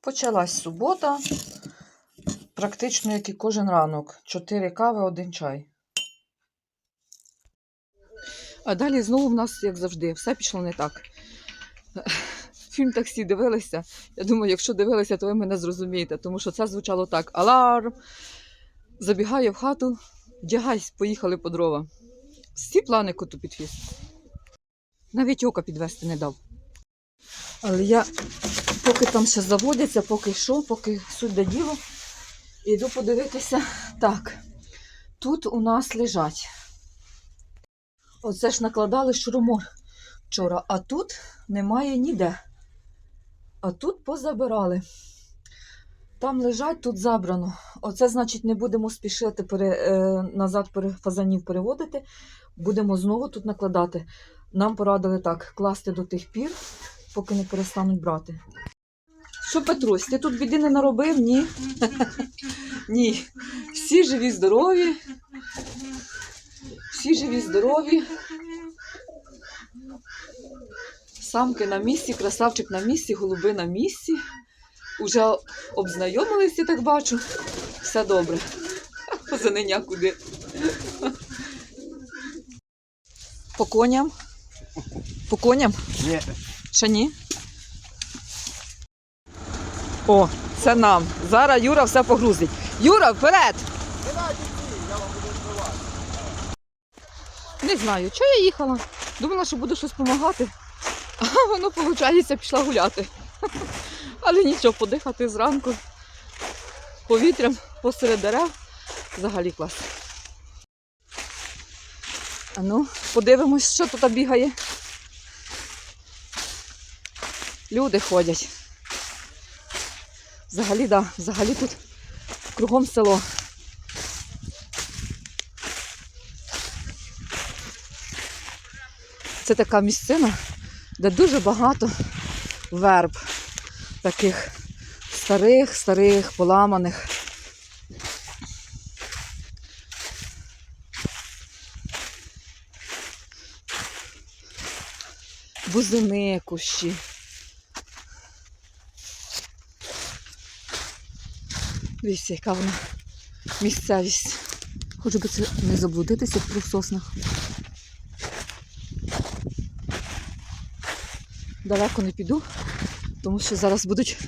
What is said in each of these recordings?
Почалась субота, практично як і кожен ранок. Чотири кави, один чай. А далі знову в нас, як завжди, все пішло не так. Фільм таксі дивилися. Я думаю, якщо дивилися, то ви мене зрозумієте, тому що це звучало так: Аларм! Забігаю в хату, вдягайся, поїхали по дрова. Всі плани коту підвіз. Навіть ока підвести не дав. Але я поки там ще заводяться, поки що, поки суть до діло, йду подивитися. Так, тут у нас лежать. Оце ж накладали шурумор вчора, а тут немає ніде. А тут позабирали. Там лежать, тут забрано. Оце, значить, не будемо спішити пере, е, назад фазанів переводити. Будемо знову тут накладати. Нам порадили так, класти до тих пір, поки не перестануть брати. Що, Петрусь, ти тут біди не наробив? Ні. Ні. Всі живі, здорові. Всі живі, здорові. Самки на місці, красавчик на місці, голуби на місці. Уже обзнайомилися, так бачу. Все добре. Позанення куди. По коням. По коням? Ні. Ще ні? О, це нам. Зараз Юра все погрузить. Юра, вперед! Не знаю, чого я їхала. Думала, що буду щось допомагати. А воно, виходить, пішла гуляти. Але нічого, подихати зранку. Повітрям посеред дерев. Взагалі клас. А ну, подивимось, що тут бігає. Люди ходять. Взагалі, да, взагалі тут кругом село. Це така місцина, де дуже багато верб, таких старих, старих, поламаних. Бузини кущі. Дивіться, яка вона місцевість. Хочу би це не заблудитися в трьох соснах. Далеко не піду, тому що зараз будуть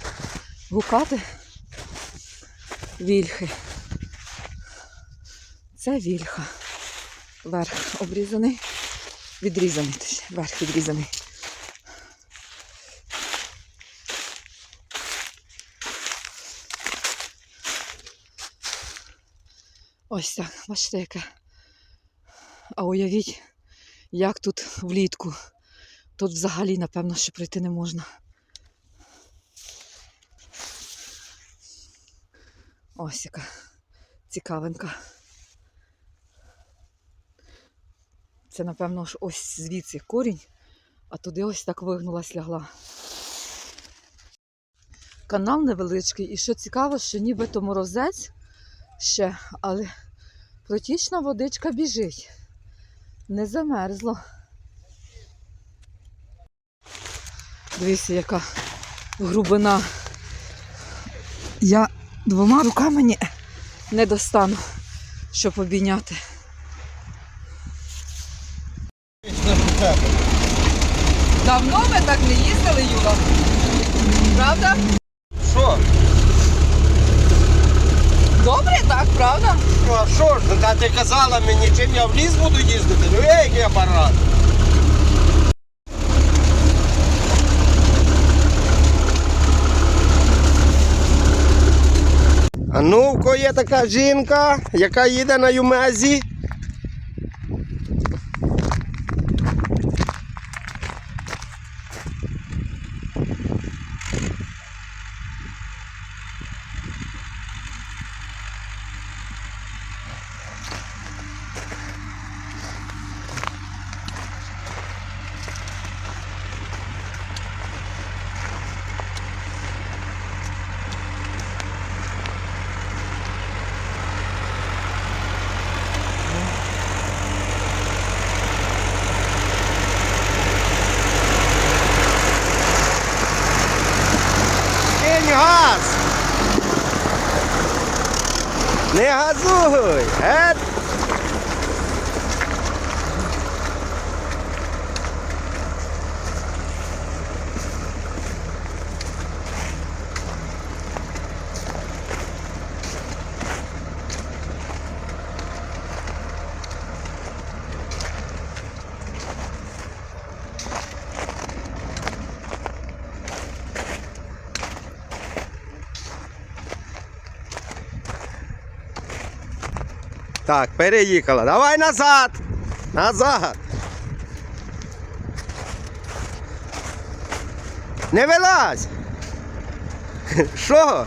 гукати вільхи. Це вільха. Верх обрізаний, відрізаний, верх відрізаний. Ось так, бачите, яке. А уявіть, як тут влітку. Тут взагалі, напевно, що пройти не можна. Ось яка цікавинка. Це, напевно, ось звідси корінь, а туди ось так вигнулась лягла. Канал невеличкий, і що цікаво, що нібито морозець ще, але протічна водичка біжить. Не замерзло. Дивіться, яка грубина. Я двома руками ні, не достану, щоб обійняти. Давно ми так не їздили, Юра. Правда? Що? Добре так, правда? Ну а що ж, та ти казала мені, чим я в ліс буду їздити? Ну є який апарат. А ну, є така жінка, яка їде на юмезі. 你哈子，嘿。Так, переїхала. Давай назад! Назад! Не вилазь! Що?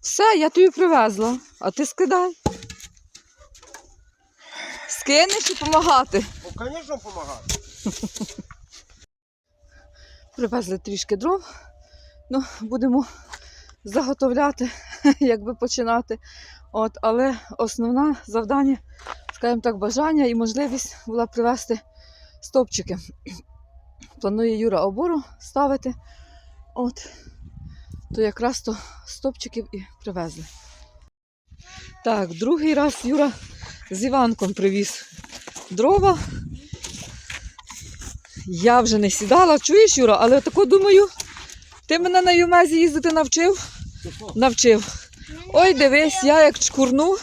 Все, я тобі привезла, а ти скидай. Скинеш і допомагати. Ну, звісно, допомагати. Привезли трішки дров. Ну, будемо заготовляти, якби починати. От, але основне завдання, скажімо так, бажання і можливість була привезти стовпчики. Планує Юра обору ставити. От, то якраз то стовпчиків і привезли. Так, другий раз Юра з Іванком привіз дрова. Я вже не сідала, чуєш, Юра, але тако думаю, ти мене на Юмезі їздити навчив? Навчив. Ой, дивись, я як чкурну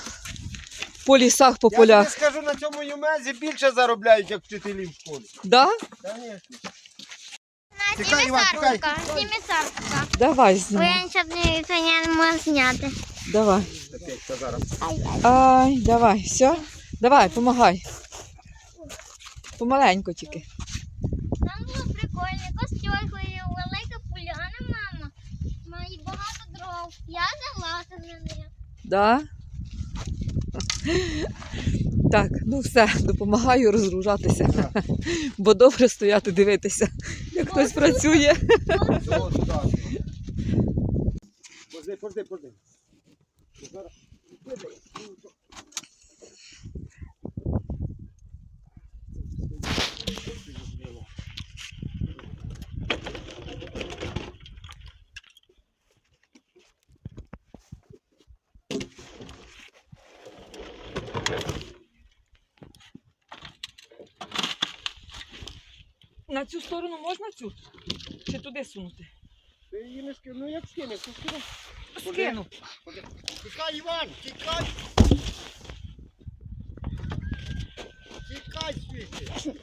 по лісах, по Я полях. тобі скажу, на цьому юмезі більше заробляють, як вчителі в школі. Да? Звісно. На Тікай, Іван, тікай. Давай Бо я нічого не, це не можу зняти. Давай. Зараз. Ай, давай, все. Давай, помагай. Помаленько тільки. Там було прикольно, костюлько і велика поляна, мама. Має багато дров. Я залазив на неї. Да? Так, ну все, допомагаю розгружатися. Бо добре стояти дивитися, як хтось працює. Пожди, пожди, Позди, На цю сторону можна цю? Чи туди сунути? Ти її не скину, ну як скинеш, то скину. Скину. Тікай, Іван, тікай! Тікай звідси!